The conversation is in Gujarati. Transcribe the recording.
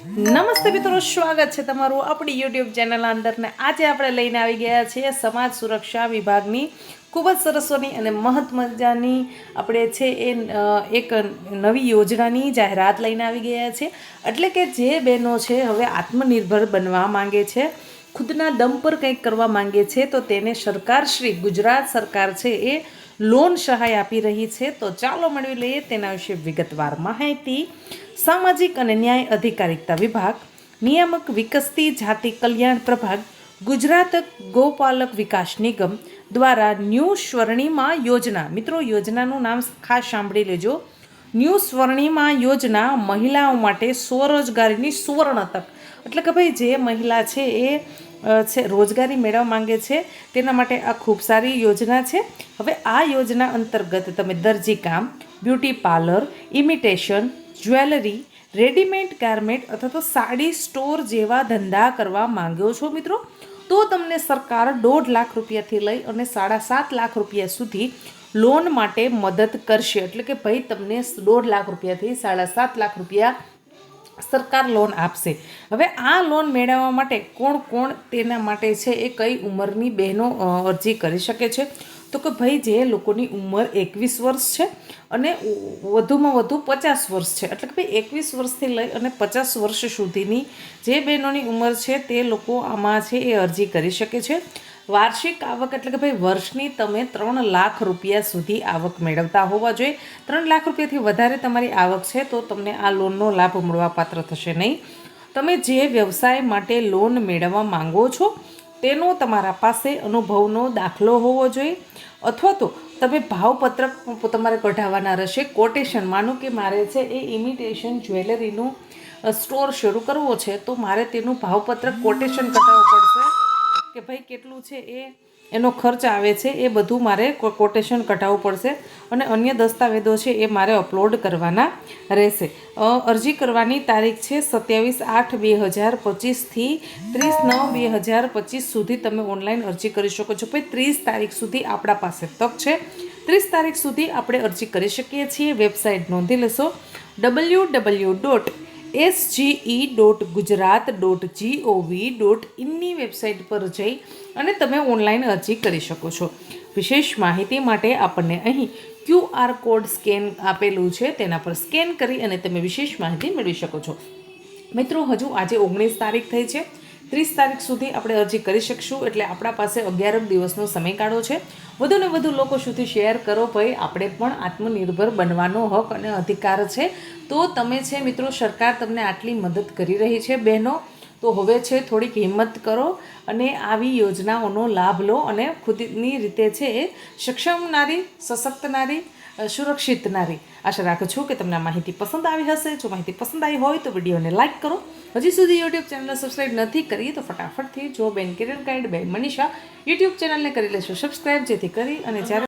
નમસ્તે મિત્રો, સ્વાગત છે તમારું આપણી યુટ્યુબ ચેનલ અંદર ને આજે આપણે લઈને આવી ગયા છીએ સમાજ સુરક્ષા વિભાગની, ખૂબ જ સરસ્વની અને મહત મજાની આપણે છે એ એક નવી યોજનાની જાહેરાત લઈને આવી ગયા છે. એટલે કે જે બહેનો છે હવે આત્મનિર્ભર બનવા માંગે છે, ખુદના દમ પર કંઈક કરવા માંગે છે, તો તેને સરકાર શ્રી, ગુજરાત સરકાર છે એ લોન સહાય આપી રહી છે. તો ચાલો મેળવી લઈએ તેના વિશે વિગતવાર માહિતી. સામાજિક અને ન્યાય અધિકારિતા વિભાગ, નિયામક વિકસતી જાતિ કલ્યાણ પ્રભાગ, ગુજરાત ગોપાલક વિકાસ નિગમ દ્વારા ન્યૂ સ્વર્ણિમા યોજના. મિત્રો, યોજનાનું નામ ખાસ સાંભળી લેજો. ન્યૂ સ્વર્ણિમા યોજના મહિલાઓ માટે સ્વરોજગારીની સુવર્ણ તક. એટલે કે ભાઈ, જે મહિલા છે એ છે, રોજગારી મેળવવા માંગે છે, તેના માટે આ ખૂબ સારી યોજના છે. હવે આ યોજના અંતર્ગત તમે દરજી કામ, beauty parlour, imitation jewellery readymade garment અથવા તો સાડી સ્ટોર જેવા ધંધા કરવા માંગ્યો છો મિત્રો, તો તમને સરકાર દોઢ લાખ રૂપિયાથી લઈ અને સાડા સાત લાખ રૂપિયા સુધી લોન માટે મદદ કરશે. એટલે કે ભાઈ તમને દોઢ લાખ રૂપિયાથી સાડા સાત લાખ રૂપિયા સરકાર લોન આપશે. હવે આ લોન મેળવવા માટે કોણ કોણ તેના માટે છે એ કઈ ઉંમરની બહેનો અરજી કરી શકે છે? તો કે ભાઈ જે લોકોની ઉંમર એકવીસ વર્ષ છે અને વધુમાં વધુ પચાસ વર્ષ છે. એટલે કે ભાઈ એકવીસ વર્ષથી લઈ અને પચાસ વર્ષ સુધીની જે બહેનોની ઉંમર છે તે લોકો આમાં છે એ અરજી કરી શકે છે. વાર્ષિક આવક એટલે કે ભાઈ વર્ષની તમે ત્રણ લાખ રૂપિયા સુધી આવક મેળવતા હોવા જોઈએ. ત્રણ લાખ રૂપિયાથી વધારે તમારી આવક છે તો તમને આ લોનનો લાભ મળવાપાત્ર થશે નહીં. તમે જે વ્યવસાય માટે લોન મેળવવા માંગો છો તેનો તમારા પાસે અનુભવનો દાખલો હોવો જોઈએ. અથવા તો તમે ભાવપત્રક તમારે કઢાવવાના રહેશે કોટેશન માનો કે મારે છે એ ઇમિટેશન જ્વેલરીનું સ્ટોર શરૂ કરવો છે, તો મારે તેનું ભાવપત્રક કોટેશન કઢાવવું પડશે કે ભાઈ કેટલું છે એ એનો ખર્ચ આવે છે, એ બધું મારે કોટેશન કઢાવવું પડશે અને અન્ય દસ્તાવેજો છે એ મારે અપલોડ કરવાના રહેશે. અરજી કરવાની તારીખ છે સત્યાવીસ આઠ બે હજાર પચીસથી ત્રીસ નવ બે હજાર પચીસ સુધી તમે ઓનલાઈન અરજી કરી શકો છો. ભાઈ, ત્રીસ તારીખ સુધી આપણા પાસે તક છે. ત્રીસ તારીખ સુધી આપણે અરજી કરી શકીએ છીએ. વેબસાઇટ નોંધી લેશો. W W dot SGE dot Gujarat dot GOV dot ઇનની website પર જઈ અને તમે ઓનલાઈન અરજી કરી શકો છો. વિશેષ માહિતી માટે આપણને અહીં ક્યુઆર કોડ સ્કેન આપેલું છે, તેના પર સ્કેન કરી અને તમે વિશેષ માહિતી મેળવી શકો છો. મિત્રો, હજુ આજે ઓગણીસ તારીખ થઈ છે. ત્રીસ તારીખ સુધી આપણે અરજી કરી શકશું એટલે આપણા પાસે અગિયાર દિવસનો સમયગાળો છે. વધુને વધુ લોકો સુધી શેર કરો ભાઈ, આપણે પણ આત્મનિર્ભર બનવાનો હક અને અધિકાર છે. તો તમે છે મિત્રો, સરકાર તમને આટલી મદદ કરી રહી છે, બહેનો. તો હવે છે થોડીક હિંમત કરો અને આવી યોજનાઓનો લાભ લો અને ખુદની રીતે છે એ સક્ષમ નારી, સશક્ત નારી સુરક્ષિત નારી. આશા રાખું છું કે તમને આ માહિતી પસંદ આવી હશે. જો માહિતી પસંદ આવી હોય તો વિડીયોને લાઇક કરો. હજી સુધી યુટ્યુબ ચેનલને સબસ્ક્રાઇબ નથી કરી તો ફટાફટથી જો બેન કિરણ ગાઈડ, બેન મનીષા યુટ્યુબ ચેનલને કરી લેશો સબસ્ક્રાઇબ જેથી કરી અને જ્યારે